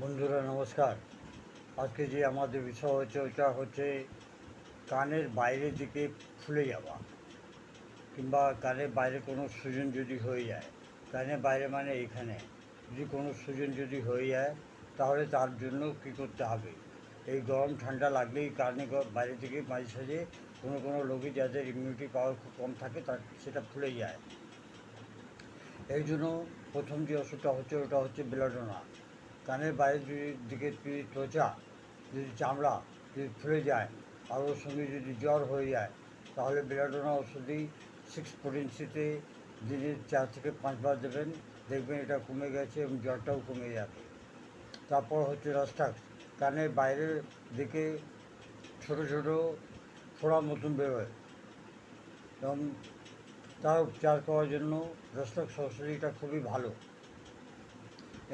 বন্ধুরা, নমস্কার। আজকে যে আমাদের বিষয় হচ্ছে ওইটা হচ্ছে, কানের বাইরের দিকে ফুলে যাওয়া কিংবা কানের বাইরে কোনো সুজন যদি হয়ে যায়, কানের বাইরে মানে এইখানে যদি কোনো সুজন যদি হয়ে যায়, তাহলে তার জন্য কী করতে হবে? এই গরম, ঠান্ডা লাগলেই কানে বাইরে থেকে মাঝে সাঝে কোনো কোনো রোগী যাদের ইমিউনিটি পাওয়ার খুব কম থাকে, তার সেটা ফুলে যায়। এই জন্য প্রথম যে ওষুধটা হচ্ছে, ওটা হচ্ছে বেলাডোনা। কানের বাইরের যদি দিকে যদি ত্বচা, যদি চামড়া যদি ফুলে যায় আর ওর সঙ্গে যদি জ্বর হয়ে যায়, তাহলে বেলাডোনা ওষুধই সিক্স পোটেন্সিতে দিনে চার থেকে পাঁচবার দেবেন। দেখবেন এটা কমে গেছে এবং জ্বরটাও কমে যাবে। তারপর হচ্ছে রাস্টাক্স কানের বাইরের দিকে ছোট ছোট ফোড়া মতন বেরোয়। এবং তার উপচার করার জন্য রস্তক সরস্বতীটা খুবই ভালো।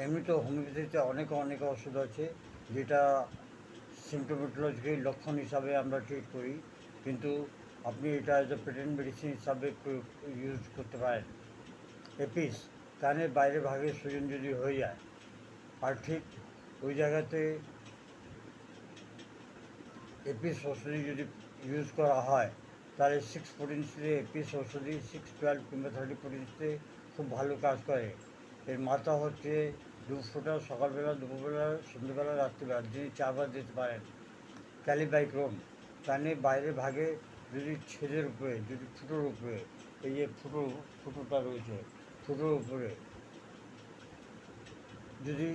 এমনি তো হোমিওপ্যাথিতে অনেক অনেক ওষুধ আছে, যেটা সিমটোমেটোলজিক্যাল লক্ষণ হিসাবে আমরা ট্রিট করি। কিন্তু আপনি এটা এজ এ পেটেন্ট মেডিসিন হিসাবে ইউজ করতে পারেন। এপিস কানের বাইরে ভাগে সুজন যদি হয়ে যায়, আর ঠিক ওই জায়গাতে এপিস ওষুধি যদি ইউজ করা হয়, তাহলে সিক্স পোটেন্সিতে এপিস ওষুধি সিক্স টুয়েলভ কিংবা থার্টি পোটেন্সিতে খুব ভালো কাজ করে। এর মাথা হচ্ছে ফোঁটা সকালবেলা, দুপুরবেলা, সন্ধ্যেবেলা, রাত্রিবেলা দিনে চারবার দিতে পারেন। ক্যালিবাইক্রোম কানে বাইরে ভাগে যদি ছেদের উপরে, যদি ফুটোর উপরে, এই যে ফুটো, ফুটোটা রয়েছে, ফুটোর উপরে যদি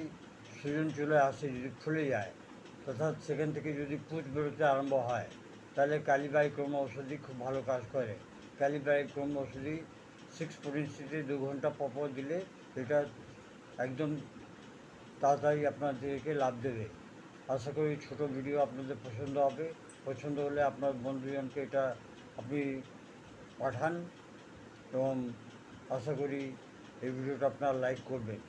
সুজন চলে আসে, যদি খুলে যায়, অর্থাৎ সেখান থেকে যদি পুঁজ বেরোতে আরম্ভ হয়, তাহলে ক্যালিবাইক্রোম ওষুধই খুব ভালো কাজ করে। ক্যালিবাইক্রোম ওষুধই সিক্স পোটেন্সিতে দু ঘণ্টা পর পর দিলে এটা একদম তাড়াতাড়ি আপনাদেরকে লাভ দেবে। আশা করি ছোট ভিডিও আপনাদের পছন্দ হবে। পছন্দ হলে আপনার বন্ধুজনকে এটা আপনি পাঠান এবং আশা করি এই ভিডিওটা আপনারা লাইক করবেন।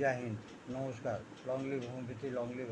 জয় হিন্দ। নমস্কার। Long live homeopathy long live